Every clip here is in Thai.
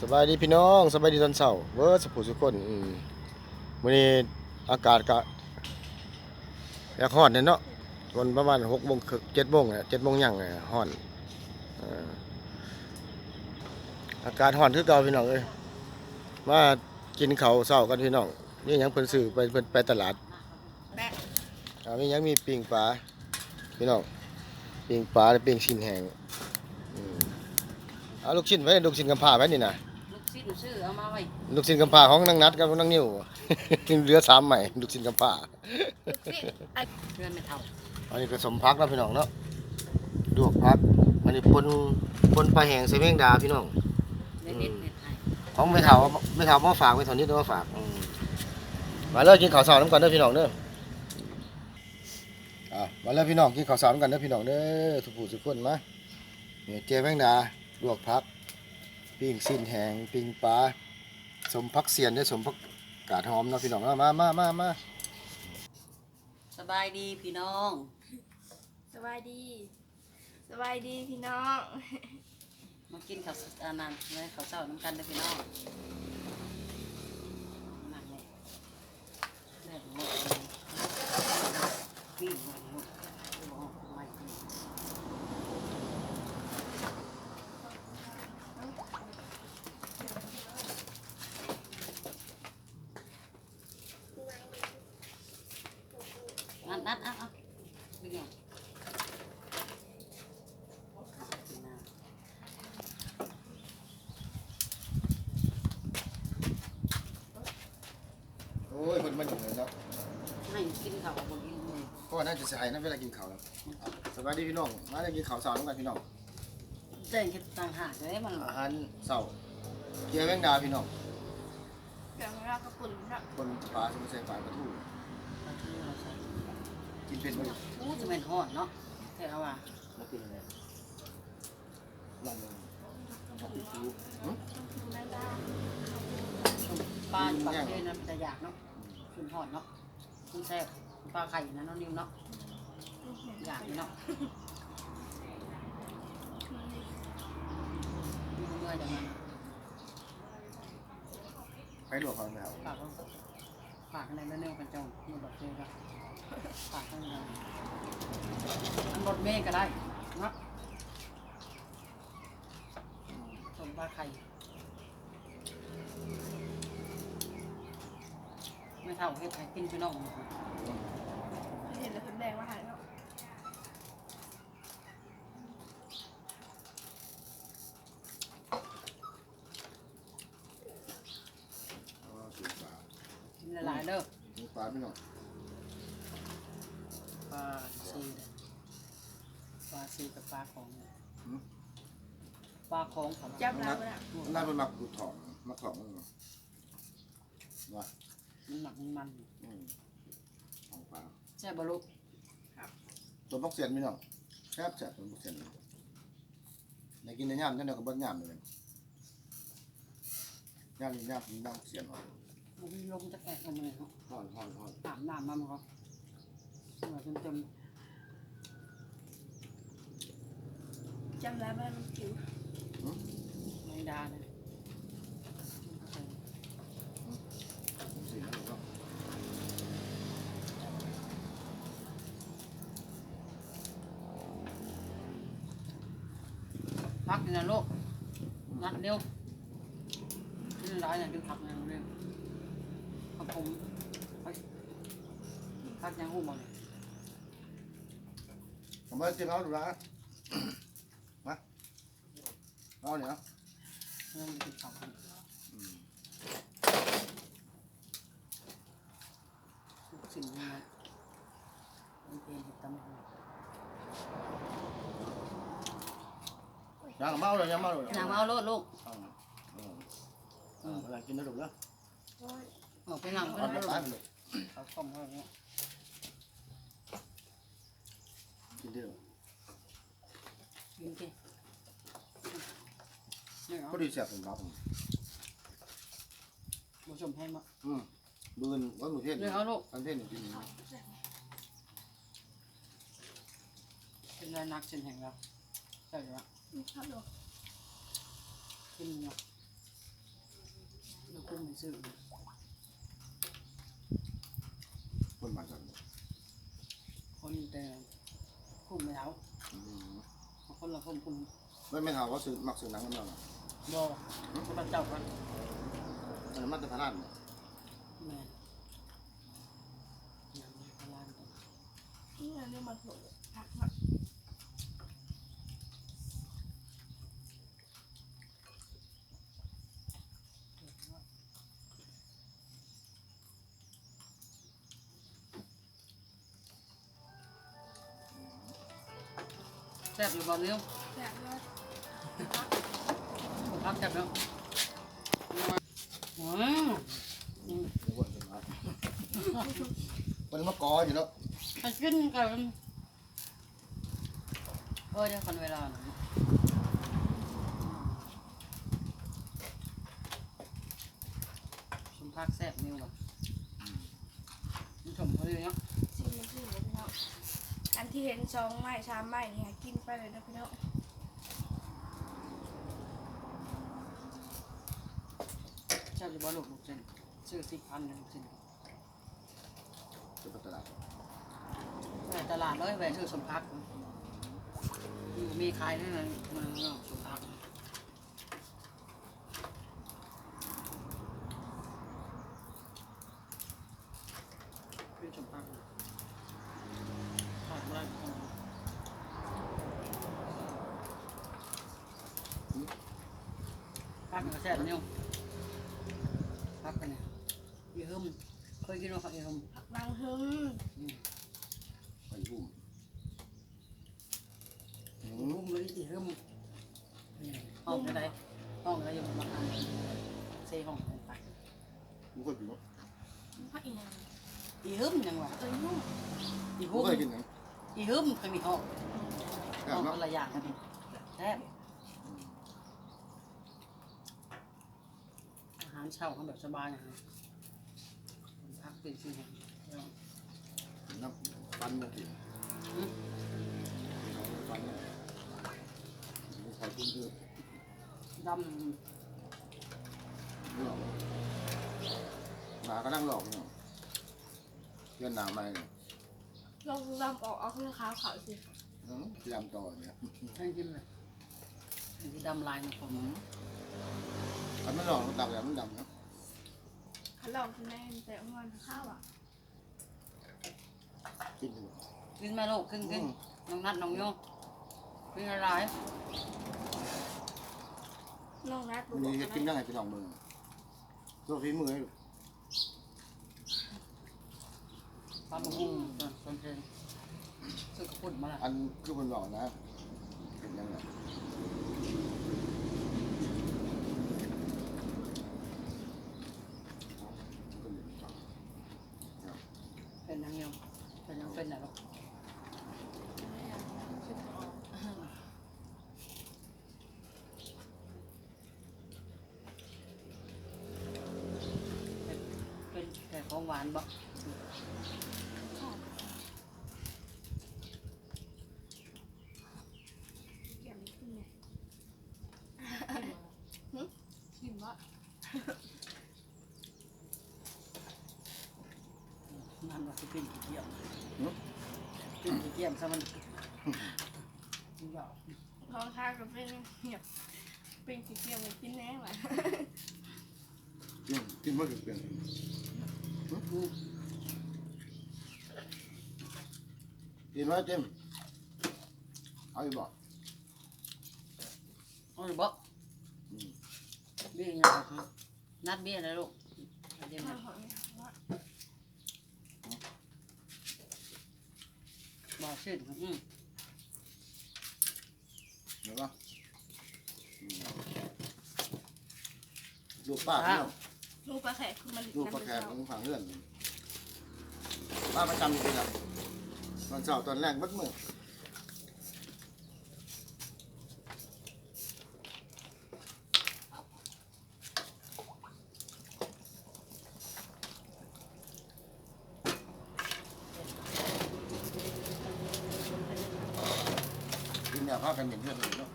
สบายดีพี่น้องสบายดีตอนเช้าเวิร์สผู้สุกคนอืมวันนี้อากาศก็อยากฮ้อนเนี่ยเนาะวันประมาณหกโมงเจ็ดโมงเนี่ยเจ็ดโมงยังเนี่ยฮ้อนอากาศฮ้อนคือเก่าพี่น้องเอ้ยมากินข้าวเช้ากันพี่น้องนี่ยังเพิ่นซื้อไปเพิ่นไปตลาดอ่ามียังมีปิงปลาพี่น้องปิงปลาและปิงชิ้นแห้งเอาลูกชิ้นไว้ลูกชิ้นกำพร้าไว้นี่นะ ลูกศิษย์ซื้อเอามาไว้ลูกชิ้นกำพร้าของนางนัดกับนางนิ้วเหลือสามใหม่ลูกชิ้นกำพร้าเพื่อนไม่เท่าอันนี้ผสมพักแล้วพี่น้องเนาะดวกพักอันนี้ปนปนปลาแห้งใส่แมงดาพี่น้องเด็ดเด็ดเด็ดให้ของไม่เท่าไม่เท่ามาฝากไม่เท่านี้ต้องมาฝากอืมมาเลยกินข้าวสารน้ำกันเด้อพี่น้องเด้ออะมาเลยพี่น้องกินข้าวสารน้ำกันเด้อพี่น้องเด้อทุกผู้ทุกคนมาเนี่ยเจแมงดาลวกพัก ปิ้งสิ้นแห้งปิ้งปลาสมพักเสียนได้อสมพักกาดหอมเนาะพี่น้องเนาะมามามามาสบายดีพี่น้องสบายดี สบายดีพี่น้อง มากินข้าวสอานันเลยข้าวเช้าน้ำกันเลยพี่น้องนั่นเลยแม่หมดเลยปิ้งไว้ลูกเอาไว้นัดนัดเอะอะดึงเอา โอ้ยเพิ่น มาหนึ่งเลยเนาะให้กินข้าวบนกินเลยเพราะว่าน่าจะใส่นะเวลากินข้าวแล้วสวัสดีพี่น้องมาได้กินข้าวเช้าน้ำกันพี่น้องเต้นกันต่างหากเลยมันอาหารเช้าเกี๊ยวแมงดาพี่น้องเดี๋ยวเรากระปุ่นครับคนปลาสมุนไพรปลาปลาทูกินเป็นบ่อู้จะเป็นหอดเนาะเท่าว่ามากินอะไรลองเลยมาติดคิวหึได้ได้ปลาอยู่ปากเทนั้นจะอยากเนาะ คุณหอดเนาะคุณแซ่บปลาไข่นะน้องนิ่มเนาะอยากอยู่เนาะมีเมื่อยอย่างนั้นไปหลวกเขาแล้วปากก็ปากในเนื้อกันจงมือแบบเทก็ปากข้างในอันรถเมฆก็ได้เนาะส่งปลาไข่ ไม่เท่าเฮ็ดให้กินพี่น้องเห็นแล้วเป็นแดงว่าหายแล้วอ๋อกินปลากินหลายๆเด้อกินปลาพี่น้องปลาซีปลาซีกับปลาของปลาของเขาจับเราแล้วน่าเป็นมักดูถองมักถองมันเนาะว่า มันหนักมันมันอืมของปลาแซ่บบลุตัวบักเสียนพี่น้องแซ่บแซ่บตัวบักเสียนในกินในย่ามนั่นเดียวกับบักย่ามเลยย่ามนี่ย่ามกินบักเสียนหรอมันลงจะแกะลงมาเลยเนาะห่อนห่อนห่อนตามน้ำมันก็เหมือนจมจำได้ไหมมันผิวๆไม่ดานะ สีนั่นก็ พักนี่นะลูกนัดเร็วกินหลายน่ะดึงผักนะเร็วผักผมพักยังหูบ่เลยผมไม่กินแล้วดูนะมาเอาเนี่ยเริ่มติดผักกันสิ่งนี้นะมันเป็นเห็ดตำหู ยังเมาเลยยังเมาเลยนางมาเอาโลดลูกเอาเอาเอาเวลากินนะลูกนะออกไปนั่งไปเอานั่งไปตายไปเลยเขาต้มเขาเนี่ยกินได้เลยกินกินนี่เอาพอดีแซ่บผมรับผมผู้ชมให้มาอืมบืนไว้มือเทศนี่เอาลูกอันเทศนี่กินเป็นไรนักเช่นแห่งเราใช่ไหม ครับดูกินเนาะซื้อคนบ้านกันคนแต่คุมไม่เอาอืมคนละคนคุมไม่ไม่เท่าเขาซื้อมักซื้อหนังกันเนาะบ่พระเจ้ากันอันนั้นมันจะพนันแม่ยังไม่พลานกันนี่เงินเรื่องมาถูกพัก ซ่บอยู่บ่นิ้วแต่ว่าพักแซ่บแล้วอืมมันมากออยู่เนาะไปกินกันเออเดี๋ยวคนเวลาหน่อยสมพักแซ่บนิ้วว่ะมันชมเขาเลยเนาะ สิ่งนี้คือพี่น้องอัน ที่เห็นสองไม้สามไม้เนี่ยกินไปเลยนะพี่น้องแซ่บอยู่บ่ลูกลูกเจนซื้อสิบพันหนึ่งเจนจะไปตลาดไปตลาดเลยไปซื้อสมพักมีขายนั่นนะมันเนาสมพักเป็นสมพักขาดไม่ได้ พักมันแซ่บเนี่ยพักกันเนี่ยอีหึมเคยกินว่าผักอีหึมผักนางหึมไปยุ่มอืมหึมเลยอีหึมห้องอะไรห้องอะไรอยู่มาทานเซ่ห้องไปมึงเคยกินมั้ยผักอีนางอีหึมยังวะเอ้ยนุ่มอีมึหึงมเคยกินไหมอีหึมเคยมีห้องแซ่ห้อบงเนาะอะไรอย่างกันแซ่บาหารเช้าเขาแบบสบายนะพักเป็นสิ่งน้ำปันมากินปันเนี่ยใส่กุ้งคือดหลอกหมาก็นั่งหลอกเนาะเพื่อนหนามาเนี่ยลองลำออกเอาข้างขาวขาวสิอืมพยายามต่อเนี่ยำให้กินเลยที่ดำลายนะผม อันมันหลอกมันดำแล้วมันดำนะขันลองกินแน่แต่เงินข้าวอะกินดูกินไหมลูกกินกินน้องนัดน้องโยกินอะไรน้องนัดมันนี่กินได้ไงไปลองมือตัวฝีมือให้ดูปลาหมึกสนใจซื้อกระปุ่นมาละอันคือคนหลอกนะเป็นยังไง เป็นยังไงเป็นยังเป็นอะไรเป็นแต่ของหวานบ่ เกี่ยวขึ้นไงชิมวะ มันว่าจะเป็นกี่เกี่ยม เป็นกี่เกี่ยมซะมันเบาลองทานกับเป็นเหียบเป็นสีเขียวเหมือนกินแน่ไหมกินกินมาถึงเป็นกินไหมเจมเอาอยู่บ่เอาหรือบ่เบี้ยยังครับนัดเบี้ยนะลูกเดี๋ยวข้านะ วหอมว่าบ่ชื่นครับอืมเห็นปะลูกป้าเนี่ยลูกปลาแขกคือมันลูกป้าแขกของฝั่งเพื่อนป้าประจำจริงๆอะตอนเช้าตอนแรกมัดมือ พากันเหม็นเพื่อนเลยเนาะ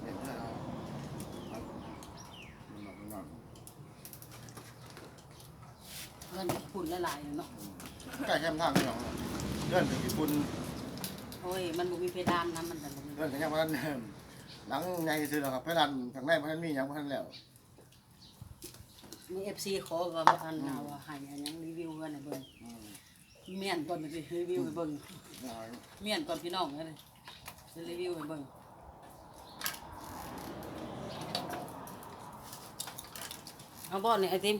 เหม็นเพื่อนเรามันหนักมันหนักพื่อนฝุ่นหลายๆเนาะใกล้แคมทางพี่น้องเลื่อนถึงญี่ปุ่นโอ้ยมันบ่มีเพดานนะมันแต่บ่มีเลื่อนถึงยังพันหลังใหญ่ซื้อแล้วครับเพื่อนทางแรกพันมีหยังพันแล้วมี FC ขอก็อันนาว่าให้อันหยังรีวิวกันให้เบิ่งอืมเมียนก่อนสิรีวิวให้เบิ่งเมียนก่อนพี่น้องเลย สิรีวิวให้เบิ่งเอาบ่นี่ไอติม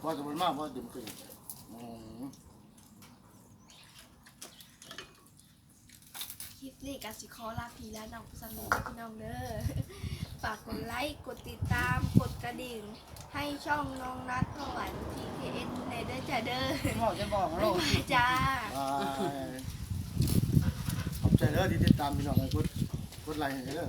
พอสมมติมากพอดื่มขึ้นอืมคลิปนี้ก็สิขอลาพี่และน้องสนุกพี่น้องเด้อ ฝากกดไลค์ กดติดตาม กดกระดิ่ง ให้ช่องน้องนัดพ่อหวาน TKS ในเด้อจ้าเด้อบอกจะบอกโลบ๊ายกบายจ้าอ่าขอบใจเด้อที่ติดตามพี่น้องให้กดกดไลค์ให้เด้อ